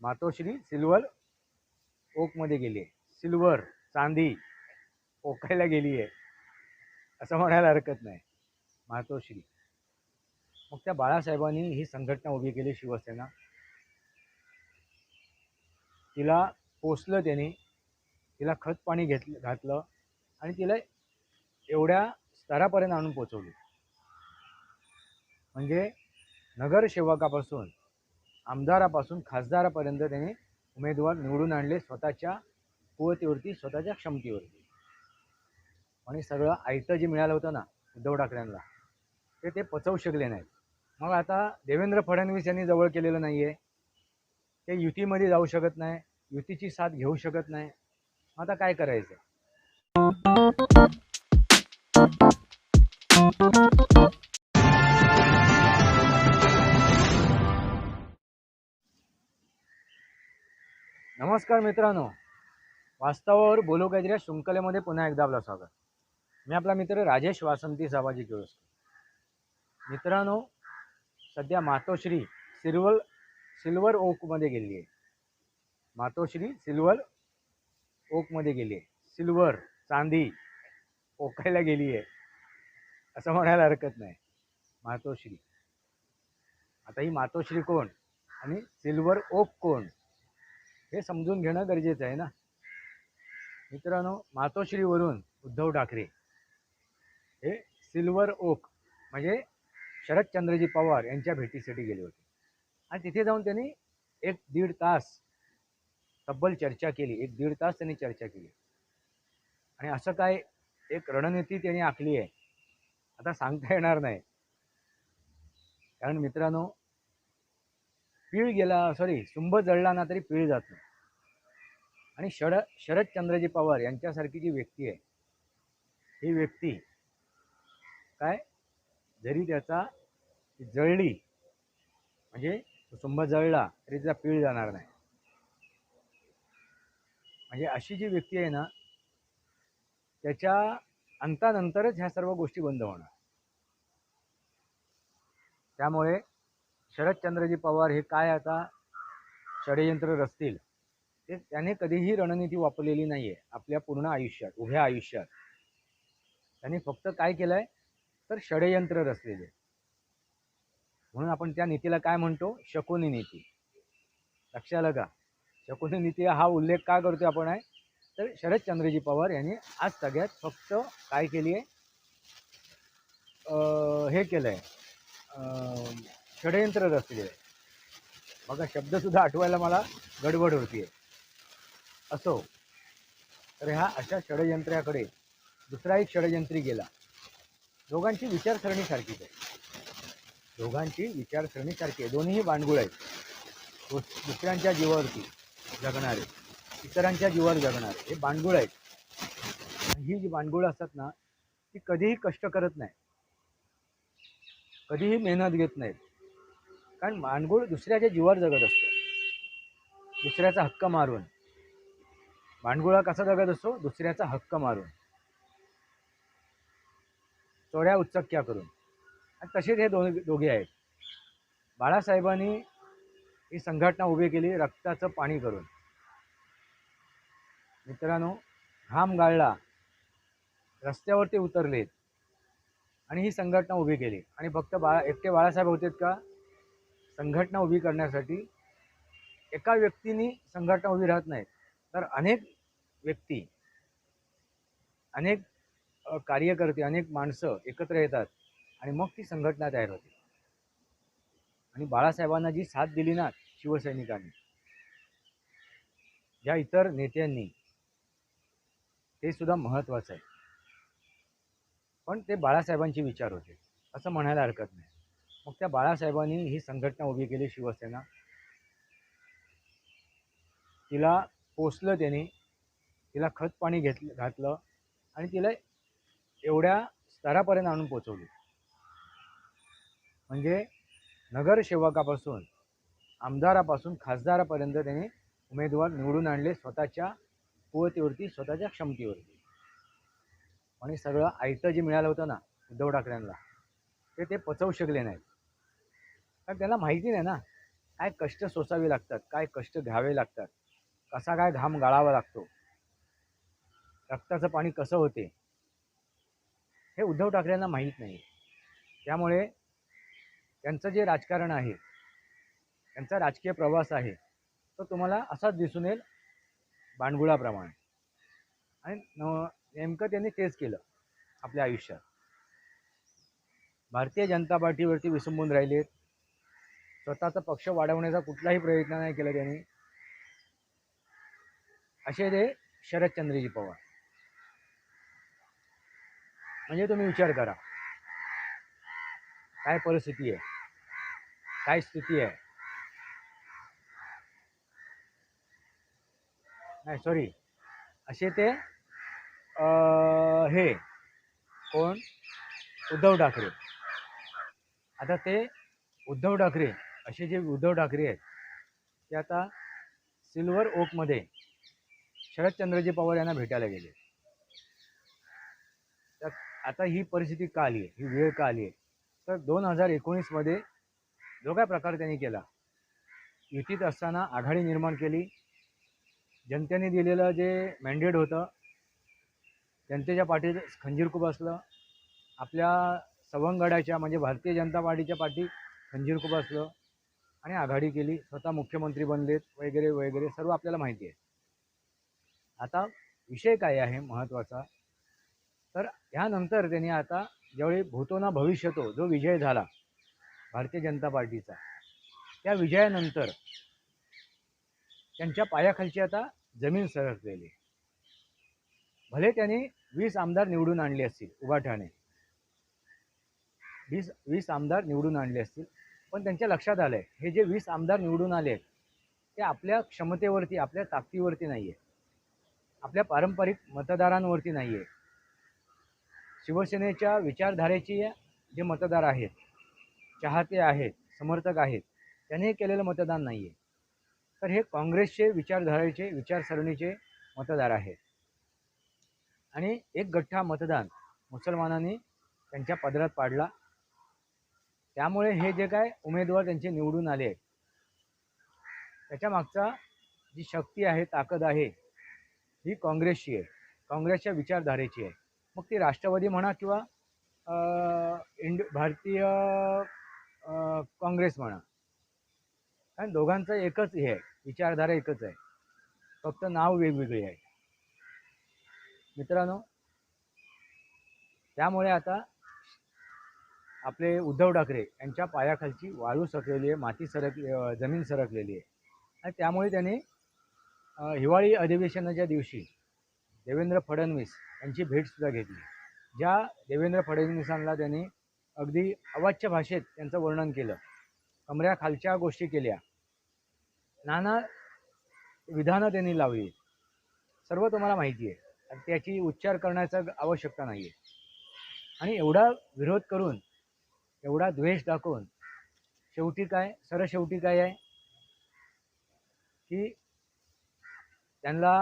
मातोश्री silver ओकमध्ये गेली आहे silver चांदी ओकायला गेली आहे असं म्हणायला हरकत नाही. मातोश्री. मग त्या बाळासाहेबांनी ही संघटना उभी केली शिवसेना. तिला पोचलं त्यांनी. तिला खत पाणी घेतलं घातलं आणि तिला एवढ्या स्तरापर्यंत आणून पोचवली. म्हणजे नगरसेवकापासून आमदारापासून खासदारापर्यंत त्यांनी उमेदवार निवडून आणले स्वतःच्या कुवतीवरती स्वतःच्या क्षमतेवरती. आणि सगळं आयतं जे मिळालं होतं ना उद्धव ठाकरेंना ते ते पचवू शकले नाहीत. मग आता देवेंद्र फडणवीस यांनी जवळ केलेलं नाही आहे ते युतीमध्ये जाऊ शकत नाही युतीची साथ घेऊ शकत नाही. आता काय करायचं? नमस्कार मित्रांनो. वास्तवावर बोलू काहीतरी या शृंखलेमध्ये पुन्हा एकदा आपलं स्वागत. मी आपला मित्र राजेश वासंती सामाजिक व्यवस्था मित्रांनो सध्या मातोश्री सिल्वर सिल्वर ओकमध्ये गेली आहे. मातोश्री सिल्वर ओकमध्ये गेली आहे. सिल्वर चांदी ओकायला गेली आहे. असं म्हणायला हरकत नाही. मातोश्री. आता ही मातोश्री कोण? आणि सिल्वर ओक कोण? हे समजून घेणं गरजेचं आहे ना? मित्रांनो मातोश्रीवरून उद्धव ठाकरे. हे सिल्वर ओक म्हणजे शरदचंद्रजी पवार यांच्या भेटीसाठी गेले होते. आणि तिथे जाऊन त्यांनी एक दीड तास तब्बल चर्चा केली. एक दीड तास त्यांनी चर्चा केली. आणि असं काय एक रणनीती त्यांनी आखली आहे? आता सांगता येणार नाही. कारण मित्रांनो पीळ गेला सॉरी सुंब जळला ना तरी पीळ जात नाही. आणि शरद शरदचंद्रजी पवार यांच्यासारखी जी व्यक्ती आहे ही व्यक्ती काय? जरी त्याचा जळली म्हणजे सुंभ जळला तरी त्याचा पीळ जाणार नाही. म्हणजे अशी जी व्यक्ती आहे ना त्याच्या अंतानंतरच ह्या सर्व गोष्टी बंद होणार. त्यामुळे शरदचंद्रजी पवार हे काय आता षडयंत्र रचतील? ते त्याने कधीही रणनीती वापरलेली नाही आहे आपल्या पूर्ण आयुष्यात उभ्या आयुष्यात. त्यांनी फक्त काय केलं आहे तर षडयंत्र रचलेले. म्हणून आपण त्या नीतीला काय म्हणतो? शकुनी नीती. लक्षात का? शकुनी नीती हा उल्लेख का करतो आपण आहे? तर शरदचंद्रजी पवार यांनी आज सगळ्यात फक्त काय केली आहे हे केलं आहे षडयंत्र रचले आहे बघा शब्दसुद्धा आठवायला मला गडबड होतीये. असो. तर ह्या अशा षडयंत्राकडे दुसरा एक षडयंत्री गेला. दोघांची विचारसरणी सारखीच आहे. दोघांची विचारसरणी सारखी आहे. दोन्हीही बांडगुळ आहेत. दुस- दुसऱ्यांच्या जीवावरती जगणारे इतरांच्या जीवावर जगणारे हे बांडगुळ आहेत. ही जी बांडगुळ असतात ना ती कधीही कष्ट करत नाही कधीही मेहनत घेत नाहीत. कारण मानगुळ दुसऱ्याच्या जीवावर जगत असतो दुसऱ्याचा हक्क मारून. मांडगुळा कसा जगत असतो? दुसऱ्याचा हक्क मारून. चोऱ्या उच्चक्या करून. आणि तसेच हे दोन दोघे आहेत. बाळासाहेबांनी ही संघटना उभी केली रक्ताचं पाणी करून. मित्रांनो घाम गाळला रस्त्यावरती उतरलेत. आणि ही संघटना उभी केली. आणि फक्त बाळा एकटे बाळासाहेब होतेत का? संघटना उभी करण्यासाठी एका व्यक्तीने संघटना उभी राहत नाहीत. तर अनेक व्यक्ती अनेक कार्यकर्ते अनेक माणसं एकत्र येतात आणि मग ती संघटना तयार होते. आणि बाळासाहेबांना जी साथ दिली ना शिवसैनिकांनी ज्या इतर नेत्यांनी ते सुद्धा महत्त्वाचं आहे. पण ते बाळासाहेबांचे विचार होते असं म्हणायला हरकत नाही. मग त्या बाळासाहेबांनी ही संघटना उभी केली शिवसेना. तिला पोचलं त्यांनी. तिला खत पाणी घेतलं घातलं आणि तिला एवढ्या स्तरापर्यंत आणून पोचवली. म्हणजे नगरसेवकापासून आमदारापासून खासदारापर्यंत त्यांनी उमेदवार निवडून आणले स्वतःच्या कुवतीवरती स्वतःच्या क्षमतेवरती. आणि सगळं आयतं जे मिळालं होतं ना उद्धव ठाकरेंना ते ते पचवू शकले नाहीत. कारण त्यांना माहिती नाही ना. काय कष्ट सोसावे लागतात काय कष्ट घ्यावे लागतात कसा काय घाम गाळावा लागतो. रक्ताचं पाणी कसं होते? हे उद्धव ठाकरेंना माहीत नाही. त्यामुळे त्यांचं जे राजकारण आहे त्यांचा राजकीय प्रवास आहे तो तुम्हाला असाच दिसून येईल बाणगुळाप्रमाणे. आणि नेमकं त्यांनी तेच केलं आपल्या आयुष्यात. भारतीय जनता पार्टीवरती विसंबून राहिलेत. स्वतःचा पक्ष वाढवण्याचा कुठलाही प्रयत्न नाही केला त्यांनी. असे ते शरदचंद्रजी पवार. म्हणजे तुम्ही विचार करा. काय परिस्थिती आहे? काय स्थिती आहे? नाही सॉरी असे ते हे कोण? उद्धव ठाकरे. आता ते उद्धव ठाकरे असे जे उद्धव ठाकरे आहेत ते आता सिल्वर ओकमध्ये शरदचंद्रजी पवार यांना भेटायला गेले. तर आता ही परिस्थिती का आली आहे? ही वेळ का आली आहे? तर दोन हजार एकोणीसमध्ये जो काय प्रकार त्यांनी केला. युतीत असताना आघाडी निर्माण केली. जनतेने दिलेलं जे मॅन्डेट होतं जनतेच्या पाठीत खंजीर खूप असलं. आपल्या सवंगडाच्या म्हणजे भारतीय जनता पार्टीच्या पाठी खंजीर खूप असलं. आणि आघाडी केली स्वतः मुख्यमंत्री बनलेत वगैरे वगैरे सर्व आपल्याला माहिती आहे. आता विषय काय आहे महत्त्वाचा तर ह्यानंतर त्यांनी आता ज्यावेळी भूतो ना भविष्यतो जो विजय झाला भारतीय जनता पार्टीचा त्या विजयानंतर त्यांच्या पायाखालची आता जमीन सरकलेली. भले त्यांनी वीस आमदार निवडून आणले असतील उभाठाणे. वीस वीस आमदार निवडून आणले असतील पण त्यांच्या लक्षात आलं आहे हे जे वीस आमदार निवडून आले आहेत ते आपल्या क्षमतेवरती आपल्या ताकदीवरती नाही आहे आपल्या पारंपरिक मतदारांवरती नाही आहे शिवसेनेच्या विचारधारेची जे मतदार आहेत चाहते आहेत समर्थक आहेत त्यांनी केलेलं मतदान नाही आहे तर हे काँग्रेसचे विचारधारेचे विचारसरणीचे मतदार आहेत. आणि एक गठ्ठा मतदान मुसलमानांनी त्यांच्या पदरात पाडला. त्यामुळे हे जे काय उमेदवार त्यांचे निवडून आले आहेत त्याच्या मागचा जी शक्ती आहे ताकद आहे ही काँग्रेसची आहे. काँग्रेसच्या विचारधारेची आहे. मग ती राष्ट्रवादी म्हणा किंवा इंड भारतीय काँग्रेस म्हणा. कारण दोघांचं एकच हे आहे. विचारधारा एकच आहे. फक्त नाव वेगवेगळी आहे. मित्रांनो त्यामुळे आता आपले उद्धव ठाकरे यांच्या पायाखालची वाळू सरकलेली आहे माती सरक जमीन सरकलेली आहे. आणि त्यामुळे त्यांनी हिवाळी अधिवेशनाच्या दिवशी देवेंद्र फडणवीस यांची भेटसुद्धा घेतली. ज्या देवेंद्र फडणवीसांना त्यांनी अगदी अवाच्य भाषेत त्यांचं वर्णन केलं कमऱ्याखालच्या गोष्टी केल्या नाना विधानं त्यांनी लावली. सर्व तुम्हाला माहिती आहे. त्याची उच्चार करण्याचा आवश्यकता नाही आहे आणि एवढा विरोध करून एवढा द्वेष दाखवून शेवटी काय सर शेवटी काय आहे? की त्यांना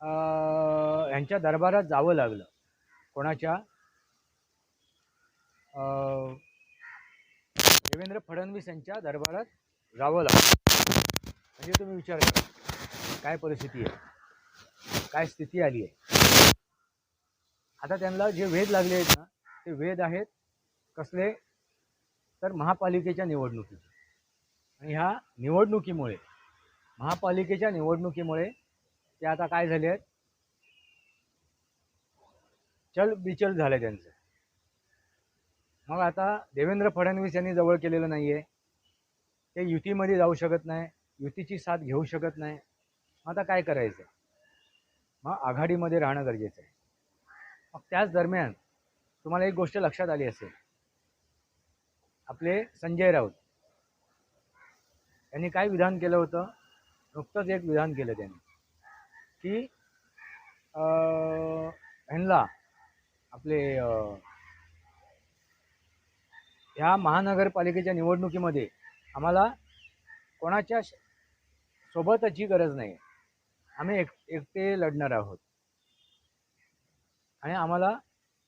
अं, यांच्या दरबारात जावं लागलं. कोणाच्या? अं, देवेंद्र फडणवीस यांच्या दरबारात जावं लागलं. म्हणजे तुम्ही विचार करा काय परिस्थिती आहे? काय स्थिती आली आहे? आता त्यांना जे वेध लागले आहेत ना ते वेध आहेत कसले? तर महापालिकेच्या निवडणुकीचे आणि ह्या निवडणुकीमुळे महापालिकेच्या निवडणुकीमुळे ते आता काय झाले आहेत? चल बिचल झालं त्यांचं. मग आता देवेंद्र फडणवीस यांनी जवळ केलेलं नाही आहे ते युतीमध्ये जाऊ शकत नाही युतीची साथ घेऊ शकत नाही. मग आता काय करायचं मग आघाडीमध्ये राहणं गरजेचं आहे. मग त्याच दरम्यान तुम्हाला एक गोष्ट लक्षात आली असेल. आपले संजय राऊत. यांनी काय विधान केलं होतं? नुकतंच एक विधान केलं त्यांनी. की ह्यांना आपले ह्या महानगरपालिकेच्या निवडणुकीमध्ये आम्हाला कोणाच्या सोबतची गरज नाही आम्ही एक एकटे लढणार आहोत. आणि आम्हाला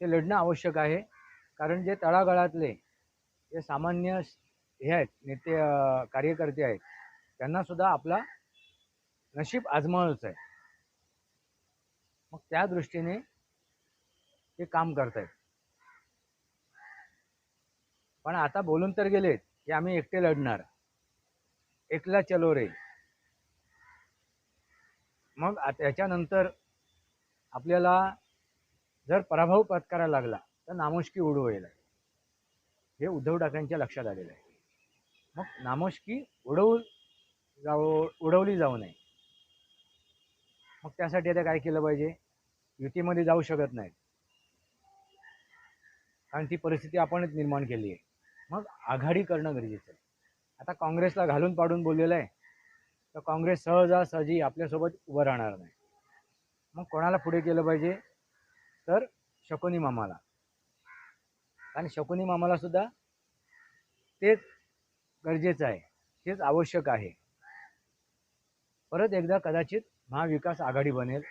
ते लढणं आवश्यक आहे. कारण जे तळागाळातले हे सामान्य हे आहेत नेते कार्यकर्ते आहेत त्यांना सुद्धा आपला नशीब आजमावच आहे. मग त्या दृष्टीने ते काम करतायत. पण आता बोलून तर गेलेत की आम्ही एकटे लढणार. एकला चलो रे. मग त्याच्यानंतर आपल्याला जर पराभव पत्करायला लागला तर नामुष्की उडू होईल हे उद्धव ठाकरेंच्या लक्षात आलेलं आहे. मग नामुष्की उडवू जाऊ उडवली जाऊ नये. मग त्यासाठी आता काय केलं पाहिजे? युतीमध्ये जाऊ शकत नाहीत. कारण ती परिस्थिती आपणच निर्माण केली आहे. मग आघाडी करणं गरजेचं आहे. आता काँग्रेसला घालून पाडून बोललेलं आहे. तर काँग्रेस सहजासहजी आपल्यासोबत उभं राहणार नाही. मग कोणाला पुढे केलं पाहिजे? तर शकुनी मामाला. कारण शकुनी मामाला सुद्धा तेच गरजेचं आहे. तेच आवश्यक आहे. परत एकदा कदाचित महाविकास आघाडी बनेल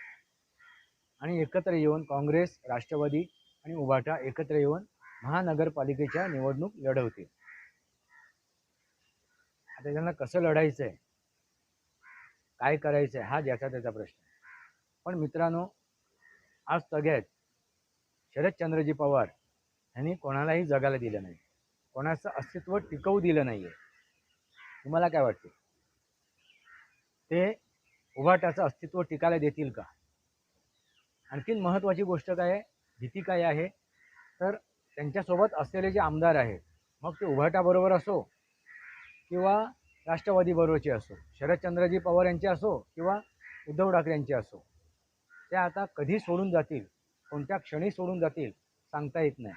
आणि एकत्र येऊन काँग्रेस राष्ट्रवादी आणि उभाटा एकत्र येऊन महानगरपालिकेच्या निवडणूक लढवतील. आता त्यांना कसं लढायचं आहे काय करायचं आहे हा ज्याचा त्याचा प्रश्न पण मित्रांनो आज तग्यात शरदचंद्रजी पवार यांनी कोणालाही जगायला दिलं नाही. कोणाचं अस्तित्व टिकवू दिलं नाही आहे तुम्हाला काय वाटते? ते उभाटाचं अस्तित्व टिकायला देतील का? आणखीन महत्त्वाची गोष्ट काय आहे? भीती काय आहे? तर त्यांच्यासोबत असलेले जे आमदार आहेत मग ते उभाटाबरोबर असो किंवा राष्ट्रवादीबरोबरचे असो शरदचंद्रजी पवार यांचे असो किंवा उद्धव ठाकरे यांचे असो ते आता कधी सोडून जातील? कोणत्या क्षणी सोडून जातील? सांगता येत नाही.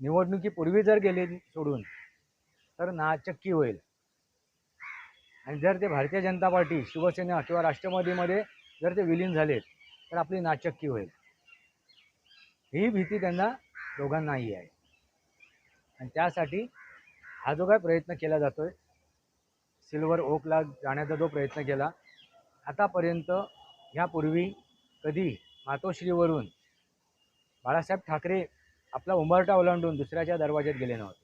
निवडणुकीपूर्वी जर गेले सोडून तर नाचक्की होईल. आणि जर ते भारतीय जनता पार्टी शिवसेना किंवा राष्ट्रवादीमध्ये जर ते विलीन झालेत तर आपली नाचक्की होईल. ही भीती त्यांना दोघांनाही आहे. आणि त्यासाठी हा जो काय प्रयत्न केला जातोय सिल्वर ओकला जाण्याचा जो प्रयत्न केला आतापर्यंत ह्यापूर्वी कधी मातोश्रीवरून बाळासाहेब ठाकरे आपला उंबरटा ओलांडून दुसऱ्याच्या दरवाज्यात गेले नव्हते.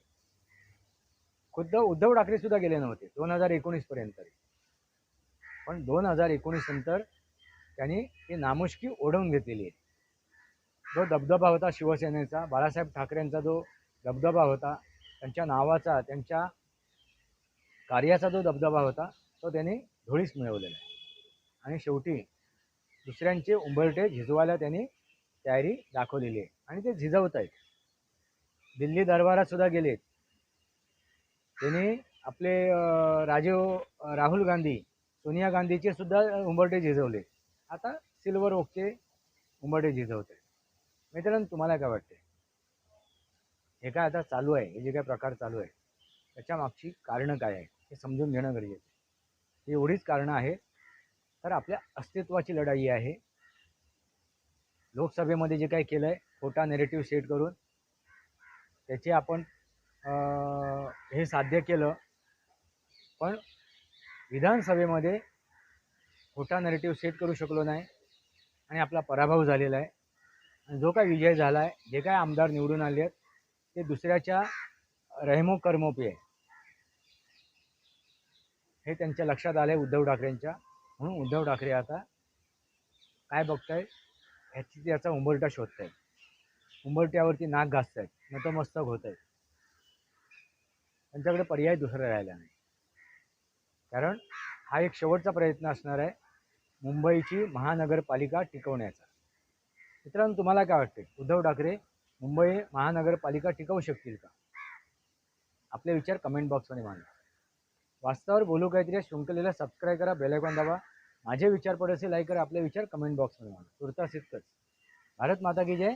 खुद्द उद्धव ठाकरे सुद्धा गेले नव्हते दोन हजार एकोणीसपर्यंत तरी. पण दोन हजार एकोणीस नंतर त्यांनी ती नामुष्की ओढवून घेतलेली आहे. जो दबदबा होता शिवसेनेचा बाळासाहेब ठाकरेंचा जो दबदबा होता त्यांच्या नावाचा त्यांच्या कार्याचा जो दबदबा होता तो त्यांनी धुळीस मिळवलेला आहे. आणि शेवटी दुसऱ्यांचे उंबरटे झिजवायला त्यांनी तयारी दाखवलेली आहे. आणि ते झिजवत आहेत दिल्ली दरबारात सुद्धा गेलेत. त्यांनी आपले राजीव राहुल गांधी सोनिया गांधीचे सुद्धा उंबरटे झिजवले. आता सिल्वर ओकचे उंबरटे झिजवते. मित्रांनो तुम्हाला काय वाटते हे काय आता चालू आहे? हे जे काय प्रकार चालू आहे? त्याच्या मागची कारणं काय आहे हे समजून घेणं गरजेचं आहे. ही एवढीच कारणं आहे तर आपल्या अस्तित्वाची लढाई आहे. लोकसभेमध्ये जे काही केलं आहे खोटा नेरेटिव्ह सेट करून त्याचे आपण हे साध्य केलं. पण विधानसभेमध्ये खोटा नेरेटिव्ह सेट करू शकलो नाही आणि आपला पराभव झालेला आहे. आणि जो काय विजय झाला आहे जे काय आमदार निवडून आले आहेत ते दुसऱ्याच्या रहमो कर्मोपी आहे. हे त्यांच्या लक्षात आलं आहे उद्धव ठाकरेंच्या. म्हणून उद्धव ठाकरे आता काय बघताय ह्याची त्याचा उंबरटा शोधतायत. उंबरट्यावरती नाक घासतायत. नतमस्तक होत आहेत त्यांच्याकडे पर्याय दुसरा राहिला नाही. कारण हा एक शेवटचा प्रयत्न असणार आहे मुंबईची महानगरपालिका टिकवण्याचा. मित्रांनो तुम्हाला काय वाटते उद्धव ठाकरे मुंबई महानगरपालिका टिकवू शकतील का? आपले विचार कमेंट बॉक्समध्ये मांडा. वास्तवावर बोलू काहीतरी या शृंखलेला सबस्क्राईब करा बेलायकॉन दाबा. माझे विचार पड असेल लाईक करा आपले विचार कमेंट बॉक्समध्ये मांडा. तुर्तास इतकंच. भारत माता की जय.